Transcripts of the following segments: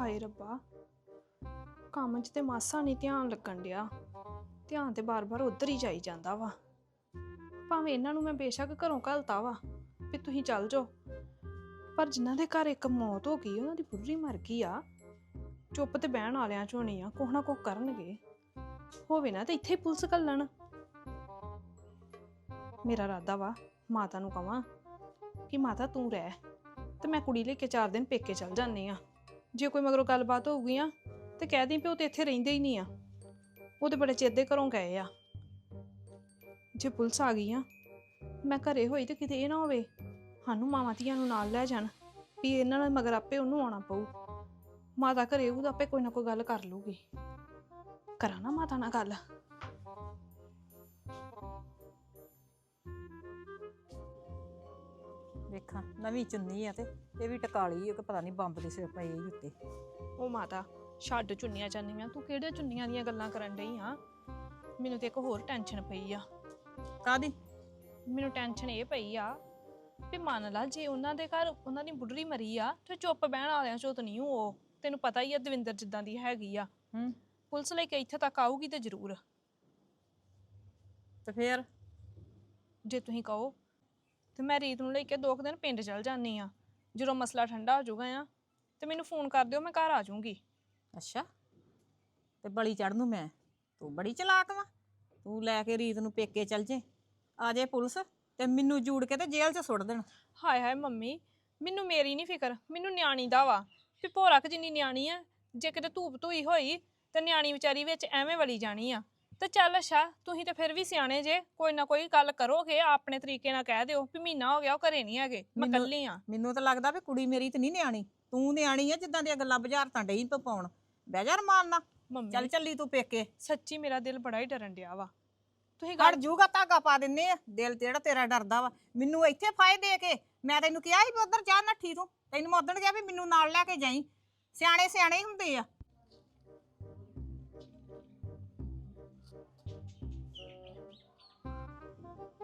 ਹਾਏ ਰੱਬਾ। ਕੰਮ 'ਚ ਤੇ ਮਾਸਾ ਨਹੀਂ ਧਿਆਨ ਲੱਗਣ ਡਿਆ। ਧਿਆਨ ਤੇ ਬਾਰ-ਬਾਰ ਉਧਰ ਹੀ ਜਾਈ ਜਾਂਦਾ ਵਾ। ਭਾਵੇਂ ਇਹਨਾਂ ਨੂੰ ਮੈਂ ਬੇਸ਼ੱਕ ਘਰੋਂ ਘਲਤਾ ਵਾ, ਵੀ ਤੁਸੀਂ ਚੱਲ ਜਾਓ। ਪਰ ਜਿਨ੍ਹਾਂ ਦੇ ਘਰ ਇੱਕ ਮੌਤ ਹੋ ਗਈ, ਉਹਨਾਂ ਦੀ ਬੁੱਢੀ ਮਰ ਗਈ ਆ। ਚੁੱਪ ਤੇ ਬਹਿਣ ਵਾਲਿਆਂ ਚ ਹੋਣੀ ਆ, ਕੁਛ ਨਾ ਕੁਛ ਕਰਨਗੇ। ਹੋਵੇ ਨਾ ਤੇ ਇੱਥੇ ਹੀ ਪੁਲਿਸ ਘੱਲਣ। ਮੇਰਾ ਇਰਾਦਾ ਵਾ, ਮਾਤਾ ਨੂੰ ਕਵਾਂ ਕਿ ਮਾਤਾ ਤੂੰ ਰਹਿ, ਤੇ ਮੈਂ ਕੁੜੀ ਲੈ ਕੇ ਚਾਰ ਦਿਨ ਪੇਕੇ ਚਲ ਜਾਂਦੀ ਆ। ਜੇ ਕੋਈ ਮਗਰੋਂ ਗੱਲਬਾਤ ਹੋਊਗੀ ਆ ਤੇ ਕਹਿ ਦੀ ਵੀ ਉਹ ਤੇ ਇੱਥੇ ਰਹਿੰਦੇ ਹੀ ਨਹੀਂ ਆ। ਉਹ ਤੇ ਬੜੇ ਚਿਰ ਦੇ ਘਰੋਂ ਗਏ ਆ। ਜੇ ਪੁਲਿਸ ਆ ਗਈ ਆ, ਮੈਂ ਘਰੇ ਹੋਈ ਤੇ ਕਿਤੇ ਇਹ ਨਾ ਹੋਵੇ, ਸਾਨੂੰ ਮਾਵਾਂ ਧੀਆਂ ਨੂੰ ਨਾਲ ਲੈ ਜਾਣ, ਵੀ ਇਹਨਾਂ ਨਾਲ ਮਗਰ ਆਪੇ ਉਹਨੂੰ ਆਉਣਾ ਪਊ। ਮਾਤਾ ਘਰੇ ਉਹਦਾ ਆਪੇ ਕੋਈ ਨਾ ਕੋਈ ਗੱਲ ਕਰ ਲੂਗੀ ਕਰਾਂ ਨਾ ਮਾਤਾ ਨਾਲ ਗੱਲ। ਵੇਖਾਂ ਨਵੀਂ ਚੁੰਨੀ ਆ ਤੇ ਇਹ ਵੀ ਟਕਾਲੀ ਆ ਕਿ ਪਤਾ ਨਹੀਂ ਬੰਬ ਦੇ ਸਿਰ ਪਈ ਇਹਦੇ ਉੱਤੇ। ਉਹ ਮਾਤਾ ਛੱਡ ਚੁੰਨੀਆਂ ਚਾਨੀਆਂ ਤੂੰ ਕਿਹੜੇ ਚੁੰਨੀਆਂ ਦੀਆਂ ਗੱਲਾਂ ਕਰਨ ਡਈ ਆ? ਮੈਨੂੰ ਤੇ ਇੱਕ ਹੋਰ ਟੈਨਸ਼ਨ ਪਈ ਆ। ਕਾਦੀ ਮੈਨੂੰ ਟੈਨਸ਼ਨ ਇਹ ਪਈ ਆ ਵੀ ਮੰਨ ਲਾ ਜੇ ਉਹਨਾਂ ਦੇ ਘਰ ਉਹਨਾਂ ਦੀ ਬੁੱਢੀ ਮਰੀ ਆ ਤੇ ਚੁੱਪ ਬਹਿਣ ਵਾਲਿਆਂ ਚੋਂ ਤਾਂ ਨਹੀਂ ਉਹ। ਤੈਨੂੰ ਪਤਾ ਹੀ ਆ ਦਵਿੰਦਰ ਜਿੱਦਾਂ ਦੀ ਹੈਗੀ ਆ। ਹੂੰ। ਪੁਲਿਸ ਲੈ ਕੇ ਇੱਥੇ ਤੱਕ ਆਊਗੀ ਤੇ ਜ਼ਰੂਰ। ਤੇ ਫੇਰ? ਜੇ ਤੁਸੀਂ ਕਹੋ। ਤੇ ਮੈਂ ਰੀਤ ਨੂੰ ਲੈ ਕੇ ਦੋ ਕੁ ਦਿਨ ਪਿੰਡ ਚਲ ਜਾਂਦੀ ਆ ਜਦੋਂ ਮਸਲਾ ਠੰਡਾ ਹੋ ਜਾਊਗਾ ਆ ਤੇ ਮੈਨੂੰ ਫੋਨ ਕਰ ਦਿਓ ਮੈਂ ਘਰ ਆ ਜਾਊਂਗੀ। ਅੱਛਾ। ਤੇ ਬਲੀ ਚੜ ਨੂੰ ਮੈਂ? ਤੂੰ ਬੜੀ ਚਲਾਕ ਵਾ। ਤੂੰ ਲੈ ਕੇ ਰੀਤ ਨੂੰ ਪੇਕੇ ਚੱਲ ਜੇ। ਆ ਜੇ ਪੁਲਿਸ ਤੇ ਮੈਨੂੰ ਜੂੜ ਕੇ ਤੇ ਜੇਲ੍ਹ 'ਚ ਸੁੱਟ ਦੇਣ। ਹਾਏ ਹਾਏ ਮੰਮੀ ਮੈਨੂੰ ਮੇਰੀ ਨਹੀਂ ਫਿਕਰ ਮੈਨੂੰ ਨਿਆਣੀ ਦਾ ਵਾ। ਵੀ ਭੋਰਕ ਜਿੰਨੀ ਨਿਆਣੀ ਆ ਜੇ ਕਿਤੇ ਧੂਪ ਧੂਈ ਹੋਈ ਤੇ ਨਿਆਣੀ ਵਿਚਾਰੀ ਵਿੱਚ ਐਵੇਂ ਵਲੀ ਜਾਣੀ ਆ। ਤੇ ਚੱਲ ਅੱਛਾ ਤੁਸੀਂ ਤੇ ਫਿਰ ਵੀ ਸਿਆਣੇ ਜੇ ਕੋਈ ਨਾ ਕੋਈ ਗੱਲ ਕਰੋਗੇ ਆਪਣੇ ਤਰੀਕੇ ਨਾਲ ਕਹਿ ਦਿਓ ਵੀ ਮਹੀਨਾ ਹੋ ਗਿਆ ਉਹ ਘਰੇ ਨਹੀਂ ਹੈਗੇ ਮੈਂ ਮੈਨੂੰ- ਕੱਲੀ ਆ ਮੈਨੂੰ ਤਾਂ ਲੱਗਦਾ ਵੀ ਕੁੜੀ ਮੇਰੀ ਤੇ ਨਹੀਂ ਨਿਆਣੀ ਤੂੰ ਨਿਆਣੀ ਆ ਜਿੱਦਾਂ ਦੀਆਂ ਗੱਲਾਂ ਬੁਝਾਰਤਾਂ ਡਈ ਪ ਪਾਉਣ। ਬਹਿ ਜਾ ਰਮਾਨ ਨਾਲ। ਮੰਮੀ ਚੱਲ ਚੱਲੀ ਤੂੰ ਪੇਕੇ। ਸੱਚੀ ਮੇਰਾ ਦਿਲ ਬੜਾ ਹੀ ਡਰਨ ਡਿਆ ਵਾ। ਤੁਸੀਂ ਗੱਲ ਜੂਗਾ ਧਾਗਾ ਪਾ ਦਿੰਨੇ ਆ। ਦਿਲ ਤੇ ਜਿਹੜਾ ਤੇਰਾ ਡਰਦਾ ਵਾ। ਮੈਨੂੰ ਇੱਥੇ ਫਾਇ ਦੇ ਕੇ ਮੈਂ ਤੈਨੂੰ ਕਿਹਾ ਸੀ ਵੀ ਉਧਰ ਜਾ ਨੱਠੀ ਤੂੰ। ਤੈਨੂੰ ਮੈਂ ਉਦਣ ਕਿਹਾ ਵੀ ਮੈਨੂੰ ਨਾਲ ਲੈ ਕੇ ਜਾਈ। ਸਿਆਣੇ ਸਿਆਣੇ ਹੀ ਹੁੰਦੇ ਆ।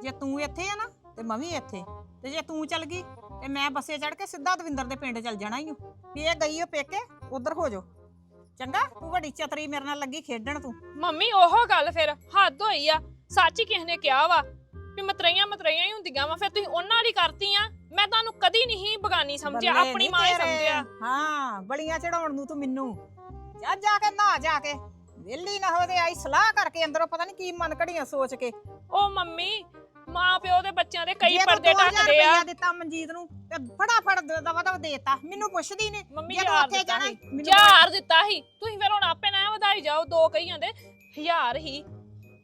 ਜੇ ਤੂੰ ਇੱਥੇ ਆ ਨਾ ਤੇ ਮੈਂ ਵੀ ਇੱਥੇ। ਤੇ ਜੇ ਤੂੰ ਚੱਲ ਗਈ ਤੇ ਮੈਂ ਬੱਸੇ ਚੜ ਕੇ ਸਿੱਧਾ ਦਵਿੰਦਰ ਦੇ ਪਿੰਡ ਚੱਲ ਜਾਣਾ ਹੀ ਵੀ ਇਹ ਗਈ ਓ ਪੇਕੇ ਉਧਰ ਹੋ ਜਾ ਚੰਗਾ ਤੂੰ ਵੱਡੀ ਚਤਰੀ ਮੇਰੇ ਨਾਲ ਲੱਗੀ ਖੇਡਣ ਤੂੰ। ਮੰਮੀ ਉਹ ਗੱਲ ਫਿਰ ਹੱਦ ਹੋਈ ਆ। ਸੱਚ ਹੀ ਕਿਸ ਨੇ ਕਿਹਾ ਵਾ ਵੀ ਮਤਰਈਆਂ ਮਤਰਈਆਂ ਹੀ ਹੁੰਦੀਆਂ ਵਾ ਫਿਰ ਤੁਸੀਂ ਉਹਨਾਂ ਵਾਲੀ ਕਰਤੀ ਆ। ਮੈਂ ਤੁਹਾਨੂੰ ਕਦੀ ਨਹੀਂ ਬਗਾਨੀ ਸਮਝਿਆ ਬੱਲੇ ਆਪਣੀ ਨੀ ਮਾਂ ਹੀ ਤੇਰੇ। ਸਮਝਿਆ। ਹਾਂ ਬਲੀਆਂ ਚੜਾਉਣ ਨੂੰ ਤੂੰ ਮੈਨੂੰ। ਜਾ ਜਾ ਕੇ ਨਹਾ ਜਾ ਕੇ। ਵਿਹਲੀ ਨਾ ਹੋਵੇ ਆਈ ਸਲਾਹ ਕਰਕੇ ਅੰਦਰੋਂ ਪਤਾ ਨਹੀਂ ਕੀ ਮਨ ਘੜੀਆਂ ਸੋਚ ਕੇ। ਉਹ ਮੰਮੀ ਦੇ ਬੱਚਿਆਂ ਦੇ ਕਈ ਜੇ ਤੂੰ ਪਰਦੇ 2000 ਢੱਕਦੇ ਆ। ਰੁਪਈਆ ਦਿੱਤਾ ਮਨਜੀਤ ਨੂੰ ਤੇ ਫਟਾਫਟ ਦਵਾ ਦਵਾ ਦੇਤਾ। ਮੈਨੂੰ ਪੁੱਛਦੀ ਨੇ। ਮੰਮੀ ਜੇ ਤੂੰ ਉੱਥੇ ਦਿੱਤਾ ਜਾਣਾ ਸੀ। ਮੈਨੂੰ ਹਜ਼ਾਰ ਦਿੱਤਾ ਸੀ। ਤੁਸੀਂ ਫਿਰ ਹੁਣ ਆਪੇ ਨਾ ਵਧਾਈ ਜਾਓ ਦੋ ਕਹੀ ਜਾਂਦੇ ਹਜ਼ਾਰ ਹੀ।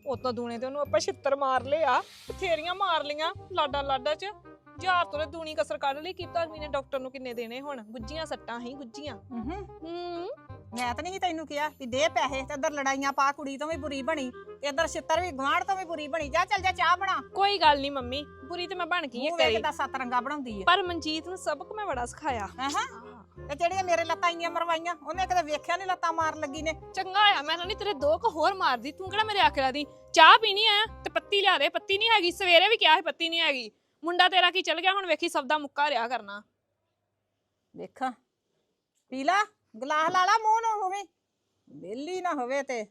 ਉਤੋਂ ਦੂਣੇ ਤੇ ਉਹਨੂੰ ਆਪਾਂ ਛਿੱਤਰ ਮਾਰ ਲਿਆ। ਬਥੇਰੀਆਂ ਮਾਰ ਲੀਆਂ ਲਾਡਾ ਲਾਡਾ ਚ। ਹਜ਼ਾਰ ਤੋਂ ਤਾਂ ਦੂਣੀ ਕਸਰ ਕੱਢ ਲਈ ਕੀਤਾ। ਵੀ ਨੇ ਡਾਕਟਰ ਨੂੰ ਕਿੰਨੇ ਦੇਣੇ ਹੁਣ? ਗੁੱਜੀਆਂ ਸੱਟਾਂ ਹੀ ਗੁੱਜੀਆਂ ਹੂੰ। ਹੂੰ। ਮੈਂ ਤਾਂ ਨਹੀਂ ਤੈਨੂੰ ਕਿਹਾ ਵੀ ਦੇ ਪੈਸੇ ਤੇ ਇੱਧਰ ਲੜਾਈਆਂ ਪਾ ਕੁੜੀ ਤੋਂ ਵੀ ਬੁਰੀ ਬਣੀ ਤੇ ਇੱਧਰ ਛਿੱਤਰ ਵੀ ਗਵਾਂਢ ਤੋਂ ਵੀ ਬੁਰੀ ਬਣੀ। ਜਾ ਚੱਲ ਜਾ ਚਾਹ ਬਣਾ। ਕੋਈ ਗੱਲ ਨਹੀਂ ਮੰਮੀ ਬੁਰੀ ਤੇ ਮੈਂ ਬਣ ਗਈ ਮੂੰਹ ਹੈ ਵੇਖ ਕਿੱਦਾਂ ਸੱਤ ਰੰਗਾ ਬਣਾਉਂਦੀ ਆ। ਪਰ ਮਨਜੀਤ ਨੂੰ ਸਬਕ ਮੈਂ ਬੜਾ ਸਿਖਾਇਆ। ਹਾਂ? ਤੇ ਜਿਹੜੀਆਂ ਮੇਰੇ ਲੱਤਾਂ ਇੰਨੀਆਂ ਮਰਵਾਈਆਂ ਉਹਨੇ ਕਦੇ ਵੇਖਿਆ ਨਹੀਂ ਲੱਤਾਂ ਮਾਰ ਲੱਗੀ ਨੇ? ਚੰਗਾ ਆ ਮੈਂ ਨਹੀਂ ਤੇਰੇ ਦੋ ਕੁ ਹੋਰ ਮਾਰਦੀ ਤੂੰ ਕਿਹੜਾ ਮੇਰੇ ਆਖਿਆ ਦੀ? ਚਾਹ ਪੀਣੀ ਆ ਤੇ ਪੱਤੀ ਲਿਆ ਦੇ ਪੱਤੀ ਨਹੀਂ ਹੈਗੀ ਸਵੇਰੇ ਵੀ ਕਿਹਾ ਸੀ ਪੱਤੀ ਨਹੀਂ ਹੈਗੀ। ਮੁੰਡਾ ਤੇਰਾ ਕੀ ਚਲ ਗਿਆ ਹੁਣ ਵੇਖੀ ਸਭ ਦਾ ਮੁੱਕਾ ਰਿਆ ਕਰਨਾ। ਵੇਖਾਂ। ਪੀ ਲਾ। ਗਲਾਸ ਲਾ ਲਾ, ਮੂੰਹ ਨੂੰ ਹੋਵੇ ਵਿਹਲੀ ਨਾ ਹੋਵੇ ਤੇ।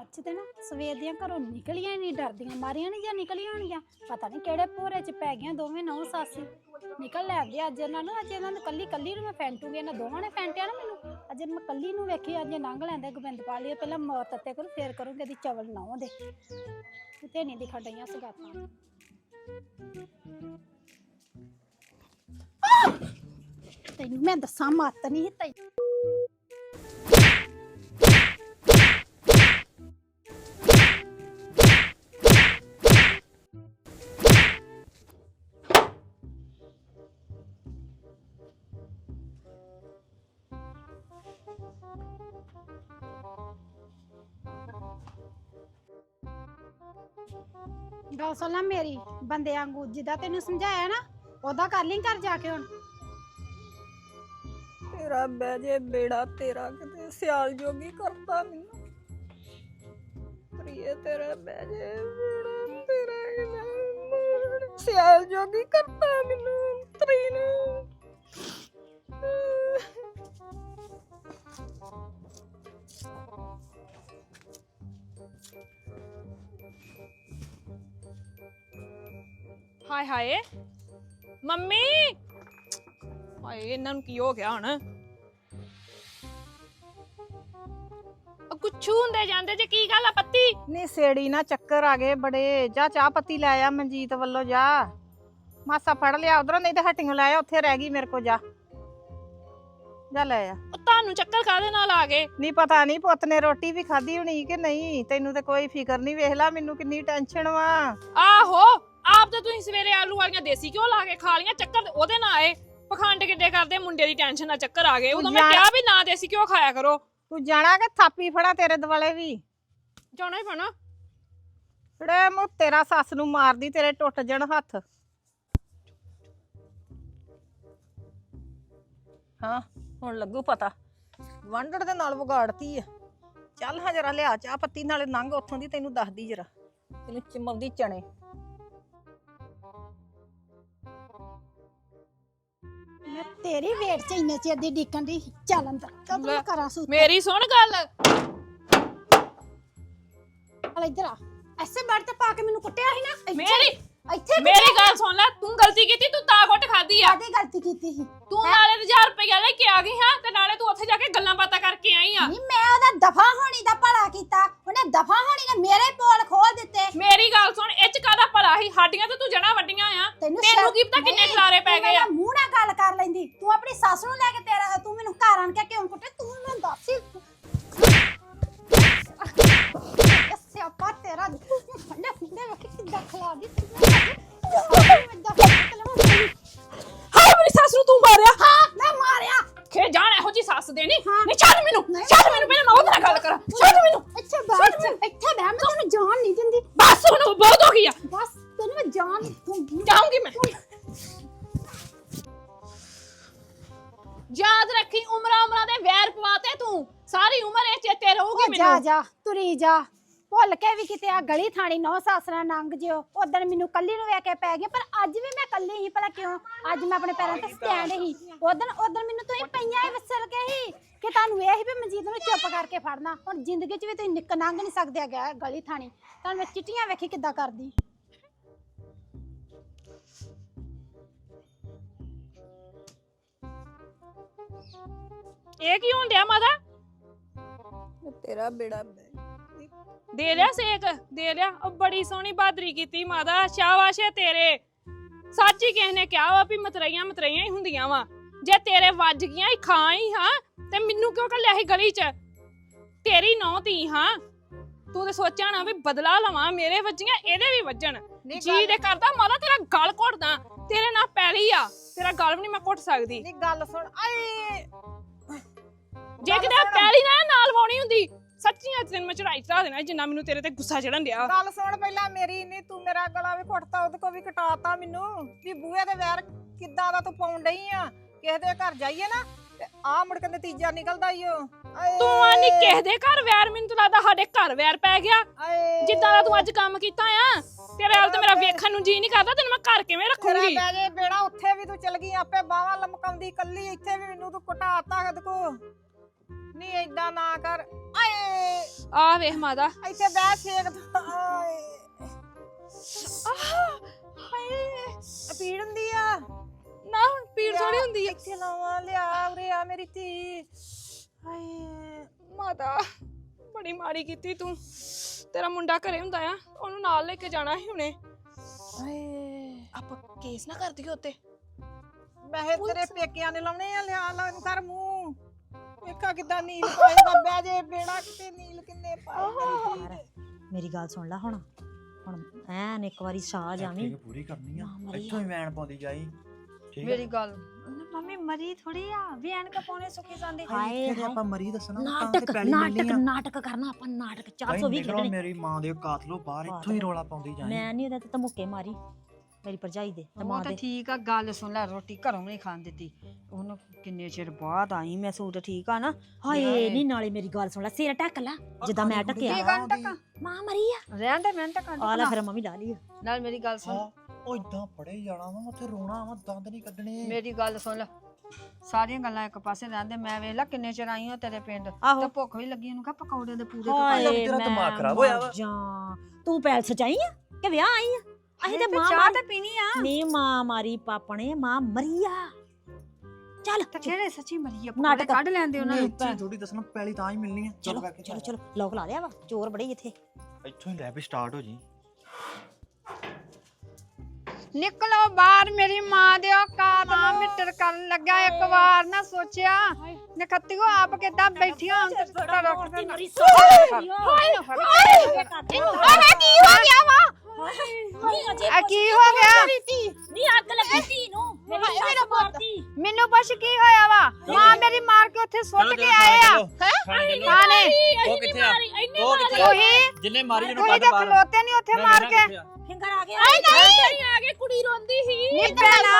ਅੱਜ ਤੇ ਨਾ ਸਵੇਰ ਦੀਆਂ ਘਰੋਂ ਨਿਕਲੀਆਂ ਨਹੀਂ, ਡਰਦੀਆਂ ਮਾਰੀਆਂ ਨਹੀਂ ਜਾਂ ਨਿਕਲੀਆਂ ਹੋਣਗੀਆਂ। ਪਤਾ ਨਹੀਂ ਕਿਹੜੇ ਭੋਰੇ 'ਚ ਪੈ ਗਈਆਂ ਦੋਵੇਂ ਨੌ ਸੱਸ। ਨਿਕਲ ਲੈ ਗਏ ਅੱਜ ਇਹਨਾਂ ਨੂੰ, ਅੱਜ ਇਹਨਾਂ ਨੂੰ ਕੱਲੀ ਕੱਲੀ ਨੂੰ ਮੈਂ ਫੈਂਟੂਗੀ, ਇਹਨਾਂ ਦੋਵਾਂ ਨੇ ਫੈਂਟਿਆ ਨਾ ਮੈਨੂੰ। ਅੱਜ ਮੈਂ ਕੱਲੀ ਨੂੰ ਵੇਖੀ, ਅੱਜ ਲੰਘ ਲੈਂਦੇ ਗੋਬਿੰਦਪਾਲ ਲਈ ਪਹਿਲਾਂ ਮੌਤ ਤੇ ਕਰੂੰ ਫੇਰ ਕਰੂੰਗੇ, ਇਹਦੀ ਚਵਲ ਨੌ ਦੇ। ਕਿਤੇ ਨਹੀਂ ਦਿਖਾ ਡਈਆਂ ਸਗਾਤਾਂ। ਤੈਨੂੰ ਮੈਂ ਦੱਸਾਂ ਮੱਤ ਨਹੀਂ ਤੈਨੂੰ ਗੱਲ ਸੁਣ ਲੈ ਮੇਰੀ ਬੰਦੇ ਵਾਂਗੂ ਜਿੱਦਾਂ ਤੈਨੂੰ ਸਮਝਾਇਆ ਨਾ ਉਹਦਾ ਕਰ ਲਈ ਘਰ ਜਾ ਕੇ ਹੁਣ ਤੇਰਾ, ਬਹਿ ਜੇ ਬੇੜਾ ਤੇਰਾ, ਕਿਤੇ ਸਿਆਲ ਜੋਗੀ ਕਰਤਾ ਮੈਨੂੰ। ਪ੍ਰੀਏ ਤੇਰਾ, ਬਹਿ ਜੇ ਬੇੜਾ ਤੇਰਾ, ਕਿਤੇ ਸਿਆਲ ਜੋਗੀ ਕਰਤਾ ਮੈਨੂੰ ਤਰੀ ਨੂੰ। ਹਾਏ ਹਾਏ, ਮੰਮੀ। ਹਾਏ, ਇਹਨਾਂ ਨੂੰ ਕੀ ਹੋ ਗਿਆ ਹੁਣ? ਕੁਛੂ ਹੁੰਦੇ ਜਾਂਦੇ ਜੇ ਕੀ ਗੱਲ ਆ ਪੱਤੀ? ਨੀ ਸੇੜੀ ਨਾ ਚੱਕਰ ਆ ਗਏ ਬੜੇ। ਜਾ ਚਾਹ ਪੱਤੀ ਲੈ ਆ ਮਨਜੀਤ ਵੱਲੋਂ ਜਾ। ਮਾਸਾ ਫੜ ਲਿਆ ਉਧਰੋਂ ਨਹੀਂ ਤੇ ਹੱਟੀਆਂ ਲੈ ਆ ਉੱਥੇ ਰਹਿ ਗਈ ਮੇਰੇ ਕੋ ਜਾ। ਜਾ ਲੈ ਆ। ਉਹ ਤੁਹਾਨੂੰ ਚੱਕਰ ਕਾਦੇ ਨਾਲ ਆ ਗਏ? ਨਹੀਂ ਪਤਾ ਨਹੀਂ ਪੁੱਤ ਨੇ ਰੋਟੀ ਵੀ ਖਾਧੀ ਹੋਣੀ ਕਿ ਨਹੀਂ? ਤੈਨੂੰ ਤੇ ਕੋਈ ਫਿਕਰ ਨਹੀਂ ਵੇਖ ਲੈ ਮੈਨੂੰ ਕਿੰਨੀ ਟੈਨਸ਼ਨ ਵਾ। ਆਹੋ ਆਪ ਤਾਂ ਤੁਸੀਂ ਸਵੇਰੇ ਆਲੂ ਵਾਲੀਆਂ ਦੇਸੀ ਘਿਓ ਲਾ ਕੇ ਖਾ ਲੀਆਂ ਚੱਕਰ ਉਹਦੇ ਨਾਲ ਆਏ। ਪਖੰਡ ਕਿੱਡੇ ਕਰਦੇ ਮੁੰਡੇ ਦੀ ਟੈਨਸ਼ਨ ਨਾਲ ਚੱਕਰ ਆ ਗਏ। ਉਦੋਂ ਮੈਂ ਕਿਹਾ ਵੀ ਨਾ ਦੇਸੀ ਘਿਓ ਖਾਇਆ ਕਰੋ। ਤੂੰ ਜਾਣਾ ਕਿ ਥਾਪੀ ਫੜਾ ਤੇਰੇ ਦੁਆਲੇ ਵੀ? ਜਾਣਾ ਹੀ ਪੈਣਾ। ਫੜੇ ਮੂੰ ਤੇਰਾ ਸੱਸ ਨੂੰ ਮਾਰਦੀ ਤੇਰੇ ਟੁੱਟ ਜਾਣ ਹੱਥ? ਹਾਂ ਹੁਣ ਲੱਗੂ ਪਤਾ। ਵਾਂਡੜ ਦੇ ਨਾਲ ਵਿਗਾੜਤੀ ਆ। ਚੱਲ ਹਾਂ ਜਰਾ ਲਿਆ ਚਾਹ ਪੱਤੀ ਨਾਲੇ ਨੰਗ ਉੱਥੋਂ ਦੀ ਤੈਨੂੰ ਦੱਸਦੀ ਜਰਾ। ਤੈਨੂੰ ਚਿਮਵਦੀ ਚਣੇ। ਮੈਂ ਤੇਰੀ ਵੇਟ 'ਚ ਇੰਨੇ ਚਿਰ ਦੀ ਡਿੱਕਣ ਦੀ ਚੱਲ ਅੰਦਰ ਕਦੋਂ ਮੈਂ ਕਰਾਂ ਸੂ ਮੇਰੀ ਸੁਣ ਗੱਲ। ਚੱਲ ਇੱਧਰ ਆ। ਐਸੇ ਬੈਠ ਤੇ ਪਾ ਕੇ ਮੈਨੂੰ ਕੁੱਟਿਆ ਸੀ ਨਾ ਇੱਥੇ- ਮੇਰੀ ਇੱਥੇ ਮੇਰੀ ਗੱਲ ਸੁਣ ਲੈ ਤੂੰ ਗਲਤੀ ਕੀਤੀ ਤੂੰ ਤਾਂ ਘੁੱਟ ਖਾਦੀ ਆ। ਕਾਦੀ ਗਲਤੀ ਕੀਤੀ ਸੀ? ਤੂੰ ਨਾਲੇ 1000 ਰੁਪਏ ਲੈ ਕੇ ਆ ਗਈ ਹਾਂ ਤੇ ਨਾਲੇ ਤੂੰ ਉੱਥੇ ਜਾ ਕੇ ਗੱਲਾਂ ਬਾਤਾਂ ਕਰਕੇ ਆਈ ਆ। ਨਹੀਂ ਮੈਂ ਉਹਦਾ ਦਫਾ ਹੋਣੀ ਦਾ ਭਲਾ ਕੀਤਾ। ਉਹਨੇ ਦਫਾ ਹੋਣੀ ਨੇ ਮੇਰੇ ਪੋਲ ਖੋਲ ਦਿੱਤੇ। ਮੇਰੀ ਗੱਲ ਸੁਣ ਇਹ ਚ ਕਾਦਾ ਭਲਾ ਹੀ ਸਾਡੀਆਂ ਤੇ ਤੂੰ ਜਣਾ ਵੱਡੀਆਂ ਆ। ਤੈਨੂੰ ਕੀ ਪਤਾ ਕਿੰਨੇ ਨਹੀਂ, ਖਿਲਾਰੇ ਪੈ ਗਏ ਆ? ਮੂੰਹ ਨਾਲ ਗੱਲ ਕਰ ਲੈਂਦੀ। ਤੂੰ ਆਪਣੀ ਸੱਸ ਨੂੰ ਲੈ ਕੇ ਤੇਰਾ ਤੂੰ ਮੈਨੂੰ ਘਰ ਆਣ ਕੇ ਕਿਉਂ ਕੁੱਟੇ ਤੂੰ ਮੈਨੂੰ ਦੱਸ। ਸਿਆਪਾ ਤੇਰਾ। ਫੰਡੇ ਫੰਡੇ ਵੇਖ ਕਿੱਦਾਂ ਖਲਾ ਦੀ ਹਾਏ ਮੇਰੀ ਸੱਸ ਨੂੰ ਤੂੰ ਮਾਰਿਆ? ਹਾਂ ਮੈਂ ਮਾਰਿਆ। ਖੇ ਜਾਣ ਇਹੋ ਜੀ ਸੱਸ ਦੇਣੀ ਹਾਂ। ਨਹੀਂ ਛੱਡ ਮੈਨੂੰ ਨਹੀਂ। ਛੱਡ ਮੈਨੂੰ ਰਹੂਗੀ ਜਾ, ਤੁਰੀ ਜਾ। ਭੁੱਲ ਕੇ ਵੀ ਕਿਤੇ ਆ ਗਲੀ ਥਾਣੀ ਨੌ ਸਾਸਰਾ ਨੰਗ ਜਿਓ। ਉਦੋਂ ਮੈਨੂੰ ਕੱਲੀ ਨੂੰ ਵੇਖ ਕੇ ਪੈ ਗਈ ਪਰ ਅੱਜ ਵੀ ਮੈਂ ਕੱਲੀ ਹੀ, ਭਲਾ ਕਿਉਂ? ਅੱਜ ਮੈਂ ਆਪਣੇ ਪੈਰਾਂ ਤੇ ਸਟੈਂਡ ਹੀ। ਉਦੋਂ ਉਦੋਂ ਮੈਨੂੰ ਤੁਸੀਂ ਪਈਆਂ ਹੀ ਵਿਸਲ ਕੇ ਹੀ, ਕਿ ਤੁਹਾਨੂੰ ਇਹ ਹੀ ਵੀ ਮਨਜੀਤ ਨੂੰ ਚੁੱਪ ਕਰਕੇ ਫੜਨਾ। ਹੁਣ ਜ਼ਿੰਦਗੀ 'ਚ ਵੀ ਤੁਸੀਂ ਨਿੱਕ ਨੰਗ ਨਹੀਂ ਸਕਦੇ ਹੈਗਾ ਗਲੀ ਥਾਣੀ। ਤੁਹਾਨੂੰ ਮੈਂ ਚਿੱਟੀਆਂ ਵੇਖੀ ਕਿੱਦਾਂ ਕਰਦੀ। ਇਹ ਕੀ ਹੋਣ ਡਿਆ ਮਾਤਾ ਤੇਰਾ ਬੇੜਾ ਦੇ ਲਿਆ ਸੇਕ ਦੇ ਲਿਆ। ਉਹ ਬੜੀ ਸੋਹਣੀ ਬਹਾਦਰੀ ਕੀਤੀ ਮਾਤਾ ਸ਼ਾਬਾਸ਼ ਤੇਰੇ। ਸੱਚ ਹੀ ਕਿਸੇ ਨੇ ਕਿਹਾ ਵਾ ਵੀ ਮਤਰਈਆਂ ਮਤਰਈਆਂ ਹੀ ਹੁੰਦੀਆਂ ਵਾ। ਜੇ ਤੇਰੇ ਵੱਜ ਗਈਆਂ ਹੀ ਖਾਂ ਹੀ ਹਾਂ ਤੇ ਮੈਨੂੰ ਕਿਉਂ ਕੱਲਿਆ ਸੀ ਗਲੀ 'ਚ? ਤੇਰੀ ਨੌ ਧੀ ਹਾਂ। ਤੂੰ ਤੇ ਸੋਚਿਆ ਨਾ ਵੀ ਬਦਲਾ ਲਵਾਂ ਮੇਰੇ ਵੱਜੀਆਂ ਇਹਦੇ ਵੀ ਵੱਜਣ। ਜੀ ਦੇ ਕਰਦਾ ਮਾਤਾ ਤੇਰਾ ਗਲ ਘੁੱਟਦਾ। ਤੇਰੇ ਨਾਲ ਪੈਲੀ ਆ ਤੇਰਾ ਗਲ ਵੀ ਨਹੀਂ ਮੈਂ ਘੁੱਟ ਸਕਦੀ। ਨਹੀਂ ਗੱਲ ਸੁਣ। ਆਏ ਜੇ ਕਿਤੇ ਸੁਣ। ਪੈਲੀ ਨਾ ਨਾਲ ਵਾਉਣੀ ਹੁੰਦੀ ਸੱਚੀਆਂ ਤੈਨੂੰ ਮੈਂ ਚੜਾਈ ਚੜਾ ਦੇਣਾ ਜਿੰਨਾ ਮੈਨੂੰ ਤੇਰੇ ਤੇ ਗੁੱਸਾ ਚੜਨ ਡਿਆ। ਗੱਲ ਸੁਣ ਪਹਿਲਾਂ ਮੇਰੀ ਨਹੀਂ ਤੂੰ ਮੇਰਾ ਗਲਾ ਵੀ ਘੁੱਟਤਾ ਉਹਦੇ ਕੋ ਵੀ ਕਟਾਤਾ ਮੈਨੂੰ। ਵੀ ਬੂਹੇ ਦੇ ਵੈਰ ਕਿੱਦਾਂ ਦਾ ਤੂੰ ਪਾਉਣ ਡਈ ਆ? ਕਿਸੇ ਦੇ ਘਰ ਜਾਈਏ ਨਾ ਤੇ ਆ ਮੁੜ ਕੇ ਨਤੀਜਾ ਨਿਕਲਦਾ ਈ ਓ। ਆਏ। ਤੂੰ ਆ ਨੀ ਕਿਸੇ ਦੇ ਘਰ ਵੈਰ ਮੈਨੂੰ ਤਾਂ ਲੱਗਦਾ ਸਾਡੇ ਘਰ ਵੈਰ ਪੈ ਗਿਆ। ਆਏ। ਜਿੱਦਾਂ ਦਾ ਤੂੰ ਅੱਜ ਕੰਮ ਕੀਤਾ ਆ ਤੇਰੇ ਹਾਲ ਤੇ ਮੇਰਾ ਵੇਖਣ ਨੂੰ ਜੀ ਨਹੀਂ ਕਰਦਾ ਤੈਨੂੰ ਮੈਂ ਘਰ ਕਿਵੇਂ ਤੇਰਾ ਰੱਖੂੰਗੀ? ਜੇ ਬੇੜਾ ਉੱਥੇ ਵੀ ਤੂੰ ਚਲ ਗਈ ਆਪੇ ਬਾਹਾਂ ਲਮਕਾਉਂਦੀ ਕੱਲੀ ਇੱਥੇ ਵੀ ਮੈਨੂੰ ਤੂੰ ਕਟਾਤਾ ਕਦ ਕੋ। ਨਹੀਂ ਏਦਾਂ ਨਾ ਕਰ। ਆਏ। ਆ ਵੇਖ ਮਾਦਾ ਇੱਥੇ ਬਹਿ ਸੇਕ ਆਏ। ਹਾਏ। ਪੀੜ ਹੁੰਦੀ ਆ। ਨਾ ਪੀੜ ਥੋੜੀ ਹੁੰਦੀ ਆ। ਇੱਥੇ ਲਾਵਾਂ ਲਿਆ ਉਰੇ ਆ ਮੇਰੀ ਧੀ। ਹਾਏ ਮਾਤਾ ਬੜੀ ਮਾੜੀ ਕੀਤੀ ਤੂੰ। ਤੇਰਾ ਮੁੰਡਾ ਘਰੇ ਹੁੰਦਾ ਆ ਉਹਨੂੰ ਨਾਲ ਲੈ ਕੇ ਜਾਣਾ ਸੀ ਹੁਣੇ। ਹਾਏ। ਆਪਾਂ ਕੇਸ ਨਾ ਕਰ ਦਈਏ ਉੱਤੇ। ਮੈਂ ਤੇਰੇ ਪੇਕਿਆਂ ਨੇ ਲਾਉਣੇ ਆ ਲਿਆ ਲਾ ਕਰ ਮੂੰਹ। ਵੇਖਾ ਕਿਦਾਂ ਨੀਲ ਪਾਏਗਾ ਬਹਿ ਜੇ ਬੇੜਾ ਕਿਤੇ ਨੀਲ ਕਿੰਨੇ ਪਾਏ ਮੇਰੀ ਧੀ ਨੇ। ਮੇਰੀ ਗੱਲ ਸੁਣ ਲੈ ਹੁਣ ਹੁਣ ਐਨ ਇੱਕ ਵਾਰੀ ਸਾਹ ਜਾਵੀਂ। ਠੀਕ ਪੂਰੀ ਕਰਨੀ ਆ ਇੱਥੋਂ ਹੀ ਵੈਣ ਪਾਉਂਦੀ ਜਾਈ। ਠੀਕ ਮੇਰੀ ਗੱਲ। ਮੰਮੀ ਮਰੀ ਥੋੜੀ ਆ ਵੀ ਐਨਕ ਪਾਉਣੇ ਸੁੱਕੀ ਜਾਂਦੇ? ਹਾਏ ਹਾਏ ਆਪਾਂ ਮਰੀ ਦੱਸਣਾ ਤਾਂ ਤੇ ਨਾਟਕ ਪੈਲੀ ਨਾਟਕ ਮਿਲਣੀ ਆ। ਨਾਟਕ ਕਰਨਾ ਆਪਾਂ ਨਾਟਕ। 420 ਨਿਕਲੋ ਖੇਡਣੇ। ਮੇਰੀ ਮਾਂ ਦੇ ਕਾਤਲੋ ਬਾਹਰ ਇੱਥੋਂ ਹੀ ਰੋਲਾ ਪਾਉਂਦੀ ਜਾਈ। ਮੈਂ ਨਹੀਂ ਉਹਦੇ ਤੇ ਧਮੁੱਕੇ ਮਾਰੀ। ਮੇਰੀ ਭਰਜਾਈ ਦੇ ਤੇ ਉਹ ਮਾਂ ਤਾਂ ਦੇ। ਠੀਕ ਆ ਗੱਲ ਸੁਣ ਲੈ ਰੋਟੀ ਘਰੋਂ ਨਹੀਂ ਖਾਣ ਦਿੱਤੀ। ਉਹਨੂੰ ਕਿੰਨੇ ਚਿਰ ਬਾਅਦ ਆਈ ਮੈਂ ਸੂਟ ਠੀਕ ਆ ਨਾ? ਹਾਏ। ਨਹੀਂ ਨਾਲੇ ਮੇਰੀ ਗੱਲ ਸੁਣ ਲੈ ਸਿਰ ਢੱਕ ਲੈ ਜਿੱਦਾਂ ਮੈਂ ਢੱਕਿਆ। ਕੀ ਕਰਨ ਟੱਕਾ ਮਾਂ ਮਰੀ ਆ। ਰਹਿਣ ਦੇ ਮੈਂ ਤਾਂ ਕਰ ਆ ਲੈ ਫਿਰ ਮੰਮੀ ਲਾ ਲਈ ਨਾਲ ਮੇਰੀ ਗੱਲ ਸੁਣ। ਉਹ ਇਦਾਂ ਪੜੇ ਜਾਣਾ ਵਾ ਉੱਥੇ ਰੋਣਾ ਵਾ ਦੰਦ ਨਹੀਂ ਕੱਢਣੇ। ਮੇਰੀ ਗੱਲ ਸੁਣ ਲੈ ਸਾਰੀਆਂ ਗੱਲਾਂ ਇੱਕ ਪਾਸੇ ਰਹਿਣ ਦੇ ਮੈਂ ਵੇਖ ਲੈ ਕਿੰਨੇ ਚਿਰ ਆਈ ਹਾਂ ਤੇਰੇ ਪਿੰਡ। ਆਹੋ। ਤੇ ਭੁੱਖ ਵੀ ਲੱਗੀ ਉਹਨੂੰ ਕਹਾ ਪਕੌੜੇ ਦੇ ਪੂਰੇ ਹਾਏ, ਤੇਰਾ ਦਿਮਾਗ ਖਰਾਬ ਹੋਇਆ ਵਾ। ਜਾਂ। ਤੂੰ ਪੈਲ ਸਚਾਈ ਆ ਕਿ ਵਿਆਹ ਆਈ ਆ? ਅਸੀਂ ਤੇ ਮਾਂ ਚਾਹ ਤਾਂ ਪੀਣੀ ਆ। ਨੀ ਮਾਂ ਮਾਰੀ ਪਾਪਾ ਨੇ ਮਾਂ ਮਰੀ ਆ ਚੱਲ ਤੇ ਕਿਹੜੇ ਸੱਚੀ ਮਰੀ ਆ ਨਾਟਕ। ਕੱਢ ਲੈਂਦੇ ਉਹਨਾਂ ਨੂੰ। ਇੱਥੇ ਥੋੜੀ ਦੱਸਣਾ ਪਹਿਲੀ ਤਾਂ ਹੀ ਮਿਲਣੀ ਹੈ ਚਲੋ ਕਰਕੇ ਚਲੋ ਚਲੋ ਲੋਕ ਲਾ ਲਿਆ ਵਾ ਚੋਰ ਬੜੇ ਇੱਥੇ। ਇੱਥੋਂ ਹੀ ਲੈ ਵੀ ਸਟਾਰਟ ਹੋ ਜੀ ਨਿਕਲੋ ਬਾਹਰ ਮੇਰੀ ਮਾਂ ਦੇ ਔਕਾਤ ਨਾ ਮਿੱਟਰ ਕਰਨ ਲੱਗਾ ਇੱਕ ਵਾਰ ਨਾ ਸੋਚਿਆ। ਨਖੱਤੀਓ ਆਪ ਕਿੱਦਾਂ ਬੈਠੀਆਂ ਹੁਣ ਤੇ ਘਰੋਂ ਮਰੀ ਅਰੇ ਕੀ ਹੋ ਗਿਆ ਵਾ। ਆ ਕੀ ਹੋ ਗਿਆ? ਨੀ ਅੱਗ ਲੱਗੀ ਧੀ ਨੂੰ। ਮੇਰੀ ਮੈਨੂੰ ਪੁੱਛ ਕੀ ਹੋਇਆ ਵਾ? ਮਾਂ ਮੇਰੀ ਮਾਰ ਕੇ ਉੱਥੇ ਸੁੱਟ ਕੇ ਆਏ ਆ। ਥਾਣੇ ਉਹ ਕਿੱਥੇ ਆ? ਉਹ ਕਿੱਥੇ ਆ? ਤੁਸੀਂ ਜਿੰਨੇ ਮਾਰੀ ਤੁਸੀਂ ਕੱਢ ਬਾਹਰ ਖਲੋਤੇ ਨਹੀਂ ਉੱਥੇ ਮਾਰ ਕੇ। ਫਿੰਗਰ ਆ ਗਿਆ। ਆਏ ਨਹੀਂ। ਆ ਕੇ ਕੁੜੀ ਰੋਂਦੀ ਸੀ। ਨੀ ਭੈਣਾ।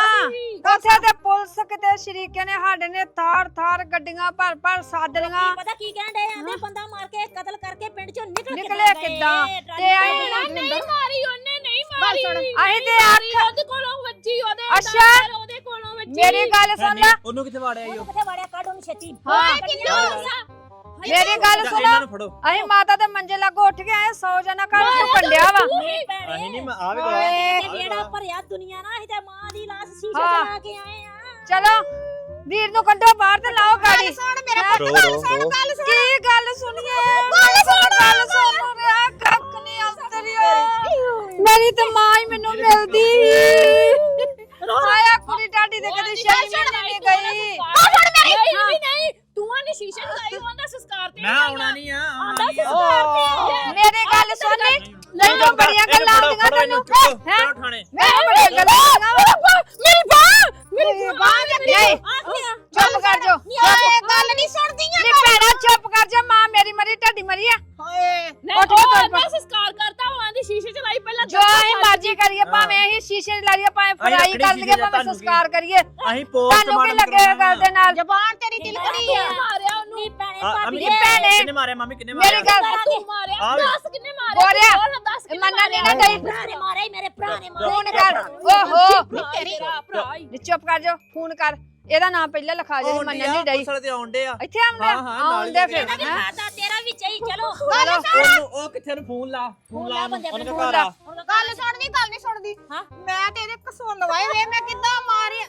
ਉੱਥੇ ਤੇ ਪੁਲਿਸ ਕਿਤੇ ਸ਼ਰੀਕੇ ਨੇ ਸਾਡੇ ਨੇ ਥਾਰ ਥਾਰ ਗੱਡੀਆਂ ਭਰ ਭਰ ਸੱਦ ਲੀਆਂ ਪਤਾ ਕੀ ਕਹਿਣ ਡਏ ਆਂਦੇ ਬੰਦਾ ਮਾਰ ਕੇ ਕਤਲ ਕਰਕੇ ਪਿੰਡ ਚੋਂ ਨਿਕਲ ਨਿਕਲੇ ਕਿੱਦਾਂ? ਤੇ ਆਏ ਨਹੀਂ ਮਾਰੀ ਉਹਨੇ ਨਹੀਂ ਮਾਰੀ। ਅਸੀਂ ਤੇ ਅੱਖ ਉਹਦੇ ਕੋਲੋਂ ਵੱਜੀ ਉਹਦੇ ਅੱਛਾ। ਉਹਦੇ ਕੋਲੋਂ ਵੱਜੀ। ਮੇਰੀ ਗੱਲ ਸੁਣ ਲੈ। ਉਹਨੂੰ ਕਿੱਥੇ ਵਾੜਿਆ ਈ ਉਹ? ਕਿੱਥੇ ਵੜਿਆ? ਕੱਢ ਉਹਨੂੰ ਛੇਤੀ। ਹਾਂ। ਮੇਰੀ ਗੱਲ ਚੱਲ ਸੁਣ। ਇਹਨਾਂ ਨੂੰ ਫੜੋ। ਅਸੀਂ ਮਾਤਾ ਦੇ ਮੰਜੇ ਲਾਗੋ ਉੱਠ ਕੇ ਆਏ 100 ਜਣਾ ਘਰ ਤੋਂ ਕੰਡਿਆ ਵਾ। ਅਸੀਂ ਨਹੀਂ ਮੈਂ ਆ ਵੀ ਓਏ। ਕਰਾਂ ਜਿਹੜਾ ਭਰਿਆ ਦੁਨੀਆ ਨਾ ਅਸੀਂ ਤੇ ਮਾਂ ਦੀ ਲਾਸ਼ ਸ਼ੀਸ਼ੇ ਹਾਂ। ਚਲਾ ਕੇ ਆਏ ਆ। ਚਲੋ ਵੀਰ ਨੂੰ ਕੱਢੋ ਬਾਹਰ ਤੇ ਲਾਓ ਗਾੜੀ। ਸੁਣ ਮੇਰੇ ਕੀ ਗੱਲ ਸੁਣੀਏ? ਗੱਲ ਸੁਣ ਗੱਲ ਸੁਣ। ਰਿਹਾ ਨਹੀਂ ਮੇਰੀ ਤਾਂ ਮਾਂ ਹੀ ਮੈਨੂੰ ਮਿਲਦੀ। ਆਇਆ ਕੁੜੀ ਡਾਡੀ ਦੇ ਕਦੇ ਸ਼ਾਹੀ ਨਹੀਂ ਗਈ। ਨਹੀਂ ਵੀ ਨਹੀਂ। ਤੂੰ ਆ ਨਹੀਂ ਸ਼ੀਸ਼ੇ ਚਲਾਈ ਉਹਦਾ ਸੰਸਕਾਰ ਤੇ। ਮੈਂ ਆਉਣਾ ਨਹੀਂ ਆ ਆਂਦਾ ਸੰਸਕਾਰ ਤੇ। ਮੇਰੀ ਗੱਲ ਸੁਣ ਨਹੀਂ ਤਾਂ ਬੜੀਆਂ ਗੱਲਾਂ ਆਉਂਦੀਆਂ ਤੈਨੂੰ। ਹੈ? ਮੈਂ ਬੜੀਆਂ ਗੱਲਾਂ ਆਉਂਦੀਆਂ ਮੇਰੀ ਬਾਹ ਮੇਰੀ ਬਾਹ ਨਹੀਂ। ਚੁੱਪ ਕਰ ਜਾ। ਇਹ ਗੱਲ ਨਹੀਂ ਸੁਣਦੀਆਂ ਨੀ ਭੈਣਾ ਚੁੱਪ ਕਰ ਜਾ। ਮਾਂ ਮੇਰੀ ਮਰੀ ਢੱਡੀ ਮਰੀ ਆ। ਹਾਏ ਨਹੀਂ ਉੱਠ ਕੇ ਤੁਰ ਪਾ। ਉਹਦਾ ਸੰਸਕਾਰ ਕਰਤਾ ਉਹ ਆਂਦੀ ਸ਼ੀਸ਼ੇ ਚਲਾਈ ਪਹਿਲਾਂ ਜੋ ਅਸੀਂ ਮਰਜ਼ੀ ਕਰੀਏ ਭਾਵੇਂ ਅਸੀਂ ਸ਼ੀਸ਼ੇ ਲਾ ਲਈਏ ਭਾਵੇਂ ਫਰਾਈ ਰੱਖੜੀ ਕਰ ਲਈਏ ਸ਼ੀਸ਼ੇ ਭਾਵੇਂ ਤੁਹਾਨੂੰ ਸੰਸਕਾਰ ਕਰੀਏ। ਅਸੀਂ ਪੋਸਟ ਤੁਹਾਨੂੰ ਕੀ ਲੱਗੇਗਾ ਗੱਲ ਦੇ ਨਾਲ? ਜ਼ਬਾਨ ਤੇਰੀ ਤਿਲਕਣੀ ਆ। ਮਾਰਿਆ ਉਹਨੂੰ। ਨਹੀਂ ਭੈਣੇ ਭਾਬੀ ਨੀ ਭੈਣੇ? ਕਿੰਨੇ ਮਾਰੇ ਮੰਮੀ ਕਿੰਨੇ ਮੇਰੀ? ਮਾਰੇ ਗੱਲ ਤੂੰ ਮਾਰਿਆ ਆ ਵੇ। ਦੱਸ ਕਿੰਨੇ ਮਾਰਿਆ ਗੋਰਿਆ ਬੋਲ ਦੱਸ ਕਿੰਨੇ ਮੰਨਾ ਨਹੀਂ ਨਾ ਗਈ ਭਰਾ ਨੇ ਮਾਰਿਆ ਈ, ਮੇਰੇ ਭਰਾ ਨੇ ਮਾਰਿਆ। ਫੋਨ ਕਰ। ਓਹੋ ਤੇਰੀ ਭਰਾ ਹੀ ਨੀ ਚੁੱਪ ਕਰ ਜਾ ਫੋਨ ਕਰ। ਇਹਦਾ ਨਾਮ ਪਹਿਲਾਂ ਲਿਖਾ ਜੇ ਮੰਨਣ ਨਹੀਂ ਡਈ। ਵਾਲੇ ਤੇ ਆਉਂਦੇ ਆ ਇੱਥੇ ਆਉਂਦੇ ਹਾਂ, ਹਾਂ, ਨਾਲ ਹੀ ਆਉਂਦੇ ਫਿਰ। ਹੈਂ? ਖਾਦਾ ਤੇਰਾ ਵੀ ਚਾਹੀ ਚਲੋ। ਉਹਨੂੰ ਉਹ ਕਿੱਥੇ ਨੂੰ ਫੋਨ ਲਾ? ਫੋਨ ਲਾ ਉਹਨੂੰ। ਉਹਨੇ ਫੋਨ ਲਾ। ਗੱਲ ਸੁਣਨੀ ਗੱਲ ਨਹੀਂ ਸੁਣਦੀ। ਹਾਂ? ਮੈਂ ਤੇ ਇਹਦੇ ਕਸੁੰਨ ਵਾਏ ਵੇ ਮੈਂ ਕਿੱਦਾਂ ਮਾਰਿਆ?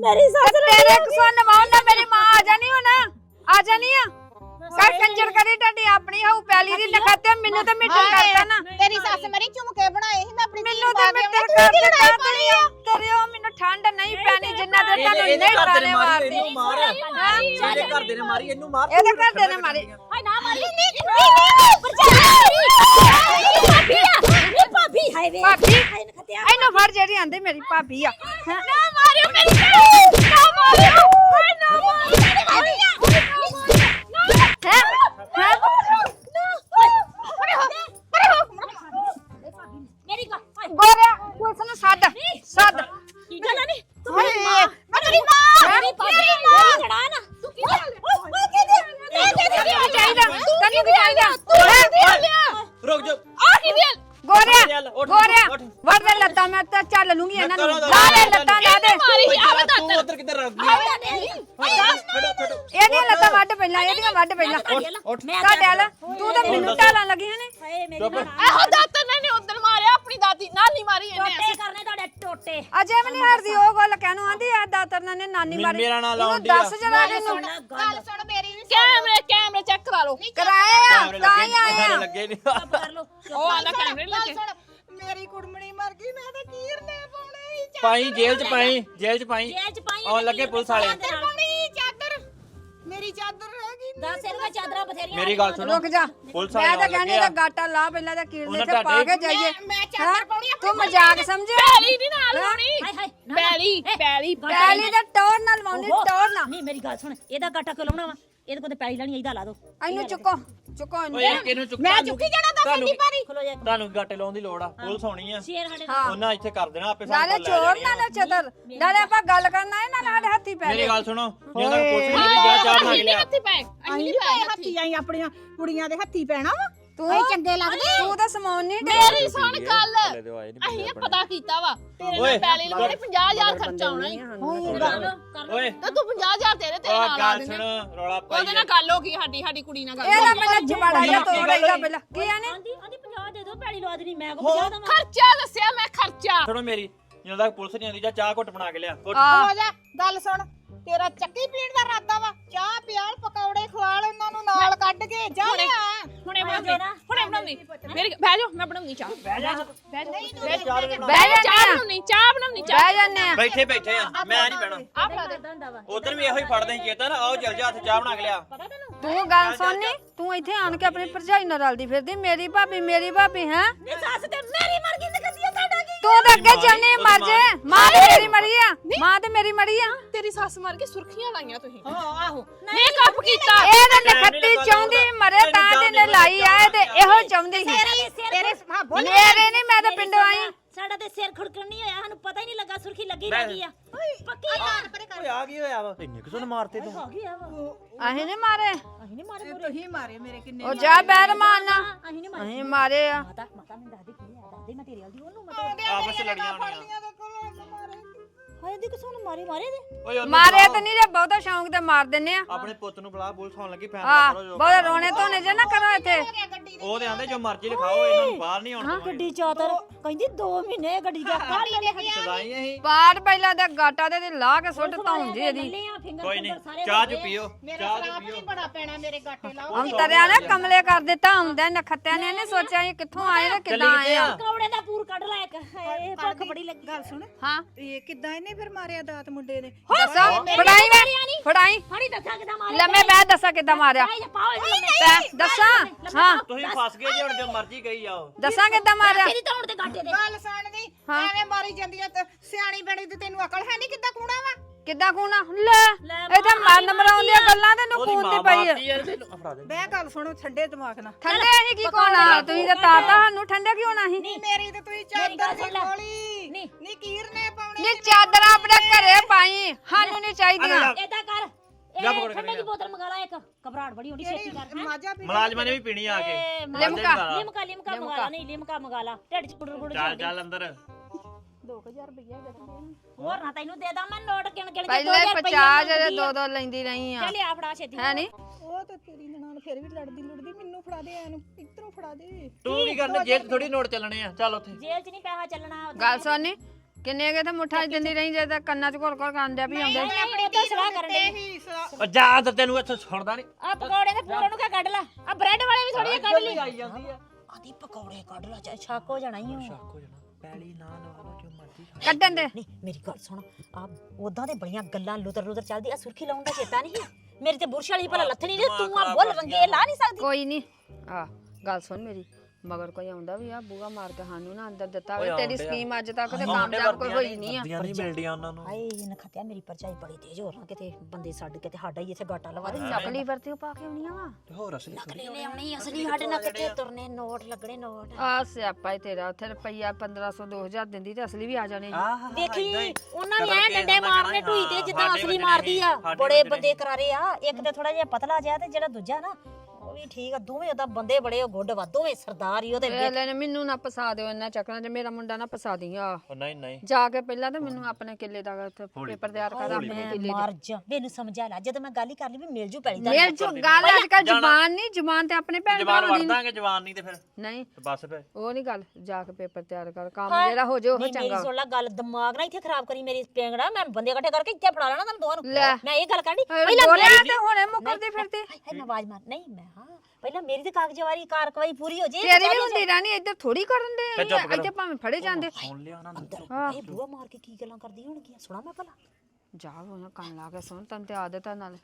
ਮੇਰੀ ਤੇ ਤੇਰੇ ਕਸੋਂ ਨਵਾਉਣਾ ਮੇਰੀ ਮਾਂ ਆ ਜਾਣੀ ਹੁਣ। ਆ ਜਾਣੀ ਆ। ਕਰ ਕੰਜਰ ਕਰੀ ਟੱਡੀ ਆਪਣੀ ਹਉ ਪੈਲੀ ਦੀ ਨਖਾਤੇ ਮੈਨੂੰ ਤਾਂ ਮਿੱਟਰ ਕਰਦਾ ਨਾ ਤੇਰੀ ਸੱਸ ਮੇਰੀ ਝੁਮਕੇ ਬਣਾਏ ਸੀ ਮੈਂ ਆਪਣੀ ਮੈਨੂੰ ਤਾਂ ਮਿੱਟਰ ਆਉਣੀ, ਤੂੰ ਕਰਦਾ ਕੀ ਲੜਾਈ ਪਾਈ ਆ। ਤੇਰੇ ਉਹ ਮੈਨੂੰ ਠੰਡ ਨਹੀਂ ਪੈਣੀ ਜਿੰਨਾ ਦੇ ਤੁਹਾਨੂੰ ਨਹੀਂ ਮਾਰੀ ਮਾਰਦੇ ਇਹਨੂੰ ਮਾਰ। ਇਹਦੇ ਘਰ ਦੇ ਨੇ ਮਾਰੀ ਇਹਨੂੰ ਮਾਰ। ਇਹਦੇ ਘਰ ਦੇ ਨੇ ਮਾਰੀ। ਹਾਏ ਨਾ ਮਾਰੀ। ਨਹੀਂ ਨਹੀਂ ਭਾਬੀ ਹਾਏ ਵੇ। ਭਾਬੀ? ਇਹਨੂੰ ਫੜ ਜਿਹੜੀ ਆਂਦੇ ਮੇਰੀ ਭਾਬੀ ਆ? ਨਾ ਮਾਰਿਓ ਵਾਲਾ ਤੂੰ ਤਾਂ ਮੈਨੂੰ ਢਾਲਾਂ ਲੱਗੀਆਂ ਨੇ। ਹਾਏ ਮੇਰੀ। ਮਾਂ। ਇਹੋ ਦਾਤਰ ਨੇ ਉਦੋਂ ਮਾਰਿਆ ਆਪਣੀ ਦਾਦੀ ਨਾਲ ਨਹੀਂ ਮਾਰੀ ਟੋਟੇ ਕਰਨੇ ਤੁਹਾਡੇ ਟੋਟੇ। ਅਜੇ ਵੀ ਨਹੀਂ ਹਟਦੀ ਉਹ ਗੱਲ ਕਹਿਣੋਂ ਆਂਦੀ ਆ ਦਾਤਰ ਨੇ ਨਾਨੀ ਮਾਰੀ। ਮੇਰਾ ਨਾਂ ਇਹਨੂੰ ਡਈ ਆ। ਦੱਸ ਜਰਾ ਇਹਨੂੰ। ਗੱਲ। ਸੁਣ ਮੇਰੀ ਕੈਮਰੇ ਕੈਮਰੇ ਚੈੱਕ ਕਰਾ ਲਓ। ਕਰਾਏ ਆ ਤਾਂ ਹੀ ਲੱਗੇ ਆਏ ਆ ਲੱਗੇ ਨਹੀਂ ਕਰ ਲਓ ਉਹ ਆਲਾ ਕੈਮਰੇ ਲੱਗੇ। ਮੇਰੀ ਕੁੜਮਣੀ ਮਰ ਗਈ ਮੈਂ ਤਾਂ ਕੀਰ ਨੇ ਪਾਉਣੇ ਹੀ। ਪਾਈ ਜੇਲ੍ਹ ਚ ਪਾਈ ਜੇਲ੍ਹ ਚ ਪਾਈ। ਜੇਲ੍ਹ ਚ ਪਾਈ ਆਉਣ ਲੱਗੇ ਪੁਲਿਸ ਵਾਲੇ। ਮੇਰੀ ਚਾਦਰ ਰਹਿ ਗਈ ਦਸ ਇਹਨਾਂ ਚਾਦਰਾਂ ਬਥੇਰੀਆਂ ਮੇਰੀ ਗੱਲ ਸੁਣੋ ਰੁਕ ਜਾ। ਪੁਲਿਸ ਮੈਂ ਤਾਂ ਆਉਣ ਕਹਿੰਦੀ ਲੱਗੇ ਤਾਂ ਗਾਟਾ ਲਾ ਪਹਿਲਾਂ ਤਾਂ ਕੀਰਨੇ ਉਹਨਾਂ ਤੇ ਪਾ ਕੇ ਤੁਹਾਡੇ- ਜਾਈਏ। ਮੈਂ ਚਾਦਰ ਹੈਂ? ਪਾਉਣੀ ਤੂੰ ਮਜ਼ਾਕ ਸਮਝਿਆ? ਪੈਲੀ ਦੀ ਨਾਲ ਲਾਉਣੀ? ਹਾਏ ਪੈਲੀ ਪੈਲੀ ਪੈਲੀ ਦਾ ਟੌਰ ਨਾਲ ਲਵਾਉਣੀ ਟੌਰ ਨਾਲ। ਨਹੀਂ ਮੇਰੀ ਗੱਲ ਸੁਣ ਇਹਦਾ ਗਾਟਾ ਕਿਉਂ ਲਾਉਣਾ ਵਾ? ਇਹਦੇ ਕੋਲ ਤੇ ਪੈਲੀ ਲੈਣੀ ਇਹਦਾ ਲਾ ਦੋ। ਇਹਨੂੰ ਚੁੱਕੋ ਚੁੱਕੋ ਇਹਨੂੰ। ਓਏ ਕਿਹਨੂੰ ਚੁੱਕ। ਮੈਂ ਚੁੱਕੀ ਜਾਣਾ ਦੱਸ ਤੁਹਾਨੂੰ ਇੰਨੀ ਭਾਰੀ ਖਲੋ ਜਾ ਤੁਹਾਨੂੰ ਗੱਟੇ ਲਾਉਣ ਦੀ ਲੋੜ ਆ ਪੁਲਿਸ ਹੋਣੀ ਆ। ਸ਼ੇਰ ਸਾਡੇ ਹਾਂ। ਉਹਨਾਂ ਇੱਥੇ ਕਰ ਦੇਣਾ ਆਪੇ ਨਾਲੇ ਸਾਨੂੰ ਲੈ ਚੋਰ। ਨਾਲੇ ਚਤਰ ਨਾਲੇ ਆਪਾਂ ਗੱਲ ਕਰਨਾ ਹੈ ਨਾਲੇ ਸਾਡੇ ਹੱਥੀ ਪੈ ਮੇਰੀ ਗੱਲ ਸੁਣੋ ਜੇ ਉਹਨਾਂ ਨੂੰ ਪੁਲਿਸ ਨੇ ਮੇਰੀ ਜਾ ਚਾਰ ਨਾ ਲਿਆ। ਹੱਥੀ ਪੈ ਅਸੀਂ ਨਹੀਂ ਪਏ ਹੱਥੀ ਆਈ ਆਪਣੀਆਂ ਕੁੜੀਆਂ ਦੇ ਹੱਥੀ ਪੈਣਾ ਵਾ। ਤੂੰ ਅਸੀਂ ਚੰਗੇ ਲੱਗਦੇ? ਤੂੰ ਤਾਂ ਸਮਾਨ ਨਹੀਂ ਮੇਰੀ ਸੁਣ ਗੱਲ। ਹਲੇ ਆਏ ਅਸੀਂ ਬੰਦੇ ਇਹ ਪਤਾ ਕੀਤਾ ਵਾ। ਤੇਰੇ ਓਏ, ਨਾਲ ਪੈਲੀ ਲਵਾਉਣੀ 50000 ਖਰਚਾ ਆਉਣਾ ਹੀ। ਓਏ। ਤੇ ਤੂੰ 50000 ਤੇਰੇ ਤੇਰੇ ਉਹ ਨਾਲ ਲਾ ਗੱਲ ਦੇਣੇ। ਸੁਣ ਰੌਲਾ ਪਾਈ ਉਹਦੇ ਨਾਲ ਗੱਲ ਹੋ ਗਈ ਸਾਡੀ ਸਾਡੀ ਕੁੜੀ ਨਾਲ ਗੱਲ ਇਹਦਾ ਹੋ ਗਈ। ਪਹਿਲਾਂ ਚਪਾੜਾ ਜਿਹਾ ਤੋੜ ਆਈਦਾ ਪਹਿਲਾਂ। ਕੀ ਆਨੇ? ਆਂਦੀ ਆਂਦੀ 50 ਦੇ ਦੋ ਪੈਲੀ ਲਵਾ ਦੇਣੀ ਮੈਂ ਕੋ ਬਜਾ ਦਵਾਂ। ਖਰਚਾ ਦੱਸਿਆ ਮੈਂ ਖਰਚਾ। ਸੁਣੋ ਮੇਰੀ ਜਦੋਂ ਤੱਕ ਪੁਲਿਸ ਨਹੀਂ ਆਉਂਦੀ ਜਾਂ ਚਾਹ ਘੁੱਟ ਬਣਾ ਕੇ ਲਿਆ ਘੁੱਟ। ਆ ਹੋ ਜਾ ਗੱਲ ਸੁਣ। ਤੇਰਾ ਚੱਕੀ ਪੀਣ ਦਾ ਇਰਾਦਾ ਵਾ। ਚਾਹ ਪਿਆਲ ਪਕੌੜੇ ਖਵਾਲ ਉਹਨਾਂ ਨੂੰ ਨਾਲ ਕੱਢ ਕੇ ਜਾ ਹੁਣੇ ਜਾਓ ਨਾ। ਹੁਣੇ ਬਣਾਉਣੀ ਮੇਰੀ ਬਹਿ ਜਾ ਮੈਂ ਬਣਾਉਣੀ ਚਾਹ। ਬਹਿ ਜਾ। ਬਹਿ ਜਾ। ਬਹਿ ਚਾਹ ਜਾਂਦੇ ਆ ਬਣਾਉਣੀ ਚਾਹ ਬਣਾਉਣੀ ਚਾਹ ਬਹਿ ਜਾਂਦੇ ਆ। ਬੈਠੇ ਬੈਠੇ ਆ। ਮੈਂ ਨਹੀਂ ਬਹਿਣਾ। ਆ ਫੜਾ ਦੇ ਉਧਰ ਵੀ ਇਹੋ ਹੀ ਫੜਦੇ ਸੀ ਚੇਤਾ ਨਾ ਆਓ ਚੱਲ ਜਾ ਹੱਥ ਚਾਹ ਬਣਾ ਕੇ ਲਿਆ। ਪਤਾ ਤੈਨੂੰ? ਤੂੰ ਗੱਲ ਸੁਣਨੀ ਤੂੰ ਇੱਥੇ ਆਣ ਕੇ ਆਪਣੀ ਭਰਜਾਈ ਨਾਲ ਰਲਦੀ ਫਿਰਦੀ। ਮੇਰੀ ਭਾਬੀ ਮੇਰੀ ਭਾਬੀ ਹੈ? ਇਹ ਸੱਸ ਤੇ ਮੇਰੀ ਮਰ ਗਈ ਅੱਗੇ ਮਾਂ ਉਹਦੀ ਮਰ ਮਾਂ ਜੇ। ਮਾਂ ਤੇ ਮੇਰੀ ਮਰੀ ਆ। ਮਾਂ ਤੇ ਮੇਰੀ ਮਰੀ ਆ। ਤੇਰੀ ਸੱਸ ਮਾਰ ਕੇ ਸੁਰਖੀਆਂ ਲਾਈਆਂ ਤੁਸੀਂ। ਹਾਂ ਆਹੋ। ਮੇਕਅਪ ਕੀਤਾ। ਇਹ ਤਾਂ ਨਖੱਤੀ ਚਾਹੁੰਦੀ। ਮਰੇ ਤਾਂ ਜਾਣ ਤੇ ਨੇ ਲਾਈ ਆ ਤੇ ਇਹੋ ਚਾਹੁੰਦੀ ਸੀ। ਤੇਰੇ ਹਾਂ ਬੋਲ। ਮੇਰੇ ਨਹੀਂ ਮੈਂ ਤਾਂ ਪਿੰਡੋਂ ਆਈ। ਸਾਡਾ ਤੇ ਸਿਰ ਖੁਰਕਣ ਨਹੀਂ ਹੋਇਆ ਸਾਨੂੰ ਪਤਾ ਹੀ ਨਹੀਂ ਲੱਗਾ ਸੁਰਖੀ ਲੱਗੀ ਮੈਂ- ਲੱਗੀ ਆ। ਪੱਕੀ ਆ। ਓਏ ਆ ਕੀ ਹੋਇਆ ਵਾ? ਇੰਨੇ ਕਿਸੋਂ ਮਾਰਤੇ ਤੂੰ। ਹੋ ਗਿਆ ਵਾ। ਅਸੀਂ ਨਹੀਂ ਮਾਰੇ। ਅਸੀਂ ਨਹੀਂ ਮਾਰੇ ਪੂਰੇ ਤੁਸੀਂ ਮਾਰੇ ਮੇਰੇ ਕਿੰਨੇ ਉਹ ਜਾ ਬੈਰ ਮਾਰਨਾ। ਅਸੀਂ ਨਹੀਂ ਮਾਰੇ। ਅਸੀਂ ਮਾਰੇ ਆ। ਮਾਤਾ ਮਾਤਾ ਮੈਨੂੰ ਦੱਸਦੀ ਕੀ ਆ ਦੱਸਦੀ ਮੈਂ ਤੇਰੇ ਵਾਲੀ ਉਹਨੂੰ ਮਤਲਬ ਆਪਸ ਚ ਲੜੀਆਂ ਹੋਣੀਆਂ। ਹਾਏ ਦੀ ਕਿਸੋਂ ਮਾਰੇ ਮਾਰੇ ਦੇ ਓਏ ਉਹਨੂੰ ਮਾਰੇ ਬੁਲਾਓ। ਤੇ ਨਹੀਂ ਜੇ ਬਹੁਤਾ ਸ਼ੌਂਕ ਤੇ ਮਾਰ ਦਿੰਨੇ ਆ। ਆਪਣੇ ਪੁੱਤ ਨੂੰ ਬੁਲਾ ਪੁਲਿਸ ਆਉਣ ਲੱਗੀ ਆ ਫੈਸਲਾ ਕਰੋ ਜੋ ਬਹੁਤ ਰੋਣੇ ਧੋਣੇ ਜੇ ਨਾ ਕਰੋ ਇੱਥੇ। ਉਹ ਤੇ ਆਂਦੇ ਜੋ ਮਰਜ਼ੀ ਲਿਖਾਓ ਇਹਨਾਂ ਨੂੰ ਬਾਹਰ ਨਹੀਂ ਆਉਣ ਹਾਂ ਗੱਡੀ ਚਾਤਰ। ਕਹਿੰਦੀ 2 ਮਹੀਨੇ ਗੱਡੀ ਦਾ ਕਰ ਲੈ ਸਦਾਈ ਅਸੀਂ ਬਾੜ ਪਹਿਲਾਂ ਤੇ ਗਾਟਾ ਤੇ ਲਾ ਕੇ ਸੁੱਟ ਧੌਂਦੀ ਇਹਦੀ। ਕੋਈ ਨਹੀਂ ਚਾਹ ਚ ਪੀਓ ਮੇਰਾ ਚਾਹ ਚ ਸ਼ਰਾਬ ਪੀਓ। ਨਹੀਂ ਬੜਾ ਪੈਣਾ ਮੇਰੇ ਗਾਟੇ ਲਾਓ। ਹਮ ਤਰਿਆ ਨੇ ਕਮਲੇ ਕਰ ਦਿੱਤਾ ਹੁੰਦੇ ਨਖੱਤਿਆਂ ਨੇ ਇਹਨੇ ਸੋਚਿਆ ਇਹ ਕਿੱਥੋਂ ਆਏ ਤੇ ਕਿੱਦਾਂ ਆਏ ਆ। ਕੌੜੇ ਦਾ ਪੂਰ ਕੱਢ ਲੈ ਇੱਕ। ਹਾਏ ਭੁੱਖ ਬੜੀ ਲੱਗੀ। ਗੱਲ ਸੁਣ। ਹਾਂ। ਇਹ ਕਿੱਦਾਂ ਇਹਨੇ ਫਿਰ ਮਾਰਿਆ ਦਾਤ ਮੁੰਡੇ ਨੇ। ਦੱਸਾਂ ਫੜਾਈ ਮੈਂ ਫੜਾਈ। ਫੜੀ ਦੱਸਾਂ ਕਿਦਾਂ ਮਾਰੇ ਲੰਮੇ ਬਹਿ ਦੱਸਾਂ ਕਿੱਦਾਂ ਮਾਰਿਆ। ਪੈ ਦੱਸਾਂ। ਹਾਂ। ਤੁਸੀਂ ਫਸ ਗਏ ਜੇ ਹੁਣ ਜੋ ਮਰਜ਼ੀ ਕਹੀ ਜਾਓ। ਦੱਸਾਂ ਕਿੱਦਾਂ ਮਾਰਿਆ? ਤੇਰੀ ਤੇ ਗਾਟੇ ਦੇ ਗੱਲ ਸੁਣ ਦੀ ਐਵੇਂ ਮਾਰੀ ਜਾਂਦੀ ਆ ਤੇ ਸਿਆਣੀ ਬਣੀ ਤੇ ਤੈਨੂੰ ਅਕਲ ਹੈ ਨਹੀਂ ਕਿੱਦਾਂ ਕੂਣਾ ਵਾ? ਕਿੱਦਾਂ ਖੂਨਾ ਲੈ ਲੈ ਇਹ ਤਾਂ ਮਰਨ ਮਰਾਉਂਦੀਆਂ ਗੱਲਾਂ ਤੈਨੂੰ ਉਹਦੀ ਖੂਨ ਮਾਂ ਦੀ ਪਈ ਆ। ਬਹਿ ਗੱਲ ਸੁਣੋ ਠੰਡੇ ਦਿਮਾਗ ਨਾਲ। ਠੰਡੇ ਅਸੀਂ ਕੀ ਕੋਣਾ ਤੁਸੀਂ ਤਾਂ ਤਾਤਾ ਸਾਨੂੰ ਠੰਡੇ ਕਿਉਂ ਨਹੀਂ ਮੇਰੀ ਤੇ ਤੁਸੀਂ ਚਾਦਰ ਦੀ ਲੈ। ਗੋਲੀ ਨਹੀਂ। ਨਹੀਂ ਕੀਰ ਨੇ ਪਾਉਣੀ ਨੀ ਚਾਦਰਾਂ ਆਪਣੇ ਘਰੇ ਪਾਈ। ਸਾਨੂੰ ਨਹੀਂ ਚਾਹੀਦੀਆਂ। ਏਦਾਂ ਕਰ। ਜਾ ਇਹ ਪਕੜ ਕੇ ਠੰਡੇ ਦੀ ਲਿਆ। ਬੋਤਲ ਮੰਗਾ ਲਾ ਇੱਕ। ਘਬਰਾਹਟ ਬੜੀ ਹੁੰਦੀ ਛੇਤੀ ਕਰ ਹੈਂ? ਮਾਜਾ ਪੀ ਮੁਲਾਜ਼ਮਾਂ ਨੇ ਵੀ ਪੀਣੀ ਆ ਕੇ। ਇਹ ਲਿਮਕਾ। ਲਿਮਕਾ। ਲਿਮਕਾ ਮੰਗਾ ਲਾ ਨਹੀਂ ਲਿਮਕਾ ਮੰਗਾ ਲਾ। ਢਿੱਡ ਚ ਕੁੜਰ ਕੁੜਰ ਚੱਲ ਚੱਲਦੀ। ਚੱਲ ਅੰਦਰ। 2000 ਰੁਪਇਆ ਦੇ ਦਿੰਦੇ ਹੋਰ ਨਾ ਤੈਨੂੰ ਦੇ ਦਾਂ ਮੈਂ ਨੋਟ ਗਿਣ ਗਿਣ ਕੇ ਪਹਿਲੇ 2000 ਰੁਪਈਆ 50 ਜਿਹੜੇ ਮੰਗਦੀ ਦੋ। ਦੋ ਲੈਂਦੀ ਰਹੀ ਆ। ਚੱਲ ਆ ਫੜਾ ਛੇਤੀ। ਹੈ ਨਹੀਂ ਉਹ ਤਾਂ ਤੇਰੀ ਨਨਾਣ ਫਿਰ ਵੀ ਲੜਦੀ ਲੁੜਦੀ ਮੈਨੂੰ ਫੜਾ ਦੇ ਇਹਨੂੰ ਇੱਧਰੋਂ ਫੜਾ ਦੇ। ਤੂੰ ਕੀ ਕਰਨਾ ਜੇਬ ਥੋੜੀ ਨੋਟ ਚੱਲਣੇ ਆ ਚੱਲ ਉੱਥੇ। ਜੇਲ੍ਹ ਚ ਨਹੀਂ ਪੈਸਾ ਚੱਲਣਾ। ਗੱਲ ਸੁਣਨੀ ਕਿੰਨੇ ਕੇ ਤੇ ਮੁੱਠਾ ਦਿੰਦੀ ਰਹੀ ਜੇ ਤਾਂ ਕੰਨਾਂ 'ਚ ਘੋਲ ਘੋਲ ਕਰਨ ਡਿਆ ਵੀ ਆਉਂਦੇ ਨਹੀਂ, ਉਹ ਤਾਂ ਸਲਾਹ ਕਰਨ ਸਲਾਹ। ਉਹ ਜਾ ਅੰਦਰ ਤੈਨੂੰ ਇੱਥੇ ਸੁਣਦਾ ਨਹੀਂ। ਆ ਪਕੌੜੇ ਦੇ ਪੂਰੇ ਨੂੰ ਕਿਆ ਕੱਢ ਲਾ। ਆ ਬ੍ਰੈਡ ਵਾਲੇ ਵੀ ਥੋੜੀ ਜਿਹੀ ਕੱਢ ਲਈ। ਆਈ ਜਾਂਦੀ ਆ। ਆਦੀ ਪਕੌੜੇ ਕੱਢ ਲਾ ਚਾਹੇ ਛੱਕ ਹੋ ਜਾਣਾ ਹੀ ਸ਼ੱਕ ਹੋ ਜਾਣਾ ਪੈਲੀ ਨਾ ਲਵਾ ਲਓ ਜੋ ਮਰਜ਼ੀ ਖਾ ਕੱਢਣ ਦੇ। ਨਹੀਂ ਮੇਰੀ ਗੱਲ ਸੁਣ ਆ ਉਦਾਂ ਦੇ ਬੜੀਆਂ ਗੱਲਾਂ ਲੁਦਰ ਲੁਦਰ ਚੱਲਦੀ ਆ ਸੁਰਖੀ ਲਾਉਣ ਦਾ ਚੇਤਾ ਨਹੀਂ। ਮੇਰੀ ਤੇ ਬੁਰਸ਼ ਵਾਲੀ ਭਲਾ ਲੱਥਣੀ ਨਹੀਂ ਤੂੰ ਆ ਬੁੱਲ ਰੰਗੇ ਲਾ ਨਹੀਂ ਸਕਦੀ। ਕੋਈ ਨਹੀਂ ਆ ਗੱਲ ਸੁਣ ਮੇਰੀ। ਮਗਰ ਕੋਈ ਆਉਂਦਾ ਵੀ ਆ ਬੂਗਾ ਮਾਰ ਕੇ ਸਾਨੂੰ ਨਾ ਅੰਦਰ ਦਿੱਤਾ ਹੋਵੇ ਤੇਰੀ। ਸਕੀਮ ਅੱਜ ਤੱਕ ਤੇ ਕਾਮਯਾਬ ਕੋਈ ਹੋਈ ਨਹੀਂ ਆ। ਵਰਦੀਆਂ ਨਹੀਂ ਮਿਲਦੀਆਂ ਉਹਨਾਂ ਨੂੰ। ਹਾਏ ਨਖਤਿਆ ਮੇਰੀ ਪਰਚਾਈ ਬੜੀ ਤੇਜ਼ ਹੋ ਰਹਾ ਕਿਤੇ ਬੰਦੇ ਛੱਡ ਕੇ ਤੇ ਸਾਡਾ ਹੀ ਇੱਥੇ ਗਾਟਾ ਲਵਾ ਦੇ ਨਕਲੀ ਵਰਤੀ ਪਾ ਕੇ ਆਉਣੀਆਂ ਵਾ। ਤੇ ਹੋਰ ਅਸਲੀ ਨਕਲੀ ਲਿਆਉਣੀ ਅਸਲੀ ਸਾਡੇ ਨਾਲ ਕਿੱਥੇ ਤੁਰਨੇ ਨੋਟ ਲੱਗਣੇ ਨੋਟ। ਆ ਸਿਆਪਾ ਹੀ ਤੇਰਾ ਉੱਥੇ ਰੁਪਈਆ 1500 2000 ਦਿੰਦੀ ਤੇ ਅਸਲੀ ਵੀ ਆ ਜਾਣੇ ਦੇਖੀ। ਉਹਨਾਂ ਨੇ ਐ ਡੰਡੇ ਮਾਰਨੇ ਢੂਈ ਤੇ ਜਿੱਦਾਂ ਅਸਲੀ ਮਾਰਦੀ ਆ ਬੜੇ ਬੰਦੇ ਕਰਾਰੇ ਆ ਇੱਕ ਤੇ ਥੋੜਾ ਜਿਹਾ ਪਤਲਾ ਜਿਹਾ ਤੇ ਜਿਹੜਾ ਦੂਜਾ ਨਾ ਵੀ ਠੀਕ ਆ ਦੋਵੇਂ ਉਹਦਾ ਬੰਦੇ ਬੜੇ ਉਹ ਗੁੱਡ ਵਾ ਦੋਵੇਂ ਸਰਦਾਰ ਹੀ ਉਹਦੇ ਇਹ ਲੈ ਨੇ ਮੈਨੂੰ ਨਾ ਫਸਾ ਦਿਓ ਇਹਨਾਂ ਚੱਕਰਾਂ 'ਚ ਮੇਰਾ ਮੁੰਡਾ ਨਾ ਫਸਾ ਦੀ ਆ ਉਹ ਨਹੀਂ ਨਹੀਂ। ਜਾ ਕੇ ਪਹਿਲਾਂ ਤਾਂ ਮੈਨੂੰ ਆਪਣੇ ਕਿੱਲੇ ਦਾ ਉੱਥੇ ਪੇਪਰ ਤਿਆਰ ਕਰ ਆਪਣੇ ਮੈਂ ਕਿੱਲੇ ਮਰ ਜਾ। ਮੈਨੂੰ ਸਮਝਾ ਲੈ ਜਦੋਂ ਮੈਂ ਗੱਲ ਹੀ ਕਰ ਲਈ ਵੀ ਮਿਲ ਜੂ ਪੈਲੀ ਦਾ ਮੇਲ ਜੋ ਗੱਲ ਅੱਜ ਕੱਲ ਜ਼ਬਾਨ ਨਹੀਂ ਜ਼ਬਾਨ ਤੇ ਆਪਣੇ ਭੈਣ ਜਵਾਨ ਭਰਾਵਾਂ ਦੀ ਜਵਾਨ ਨਹੀਂ ਤੇ ਫਿਰ ਨਹੀਂ। ਤੇ ਬਸ ਫਿਰ। ਉਹ ਨਹੀਂ ਗੱਲ ਜਾ ਕੇ ਪੇਪਰ ਤਿਆਰ ਕਰ ਕੰਮ ਜਿਹੜਾ ਹੋ ਜਾਏ ਉਹ ਨਹੀਂ ਮੇਰੀ ਚੰਗਾ। ਸੁਣ ਲੈ ਗੱਲ ਦਿਮਾਗ ਨਾ ਇੱਥੇ ਖਰਾਬ ਕਰੀ ਮੇਰੀ ਪੇਂਗੜਾ ਮੈਂ ਬੰਦੇ ਇਕੱਠੇ ਕਰਕੇ ਇੱਥੇ ਫੜਾ ਲੈਣਾ ਤੁਹਾਨੂੰ ਦੋਹਾਂ ਲੈ। ਨੂੰ ਮੈਂ ਇਹ ਗੱਲ ਕਰਨੀ ਬੋਲਿਆ ਤੇ ਹੁਣੇ ਮੁਕਰਦੀ ਫਿਰਦੀ। ਹਾਏ ਮੈਂ ਆਵਾਜ਼ ਮਾਰ ਨਹੀਂ ਮੈਂ ਹਾਂ ਪਹਿਲਾਂ ਮੇਰੀ ਤੇ ਕਾਗਜ਼ਵਾਰੀ ਕਾਰਵਾਈ ਪੂਰੀ ਹੋ ਜੇ ਤੇਰੀ ਵੀ ਹੁੰਦੀ ਰਾਣੀ ਇੱਧਰ ਥੋੜੀ ਕਰਨ ਦੇ ਤੇ ਚੁੱਪ ਕਰੋ। ਇੱਥੇ ਭਾਵੇਂ ਫੜੇ ਜਾਂਦੇ। ਸੁਣ ਲਿਆ ਉਹਨਾਂ ਨੂੰ। ਇਹ ਬੂਆ ਮਾਰ ਕੇ ਕੀ ਗੱਲਾਂ ਕਰਦੀ ਹੋਣਗੀਆਂ? ਸੁਣਾ ਮੈਂ ਭਲਾ। ਜਾ ਉਹ ਕੰਨ ਲਾ ਕੇ ਸੁਣ ਤੈਨੂੰ ਤੇ ਆਦਤ ਆ ਨਾਲ।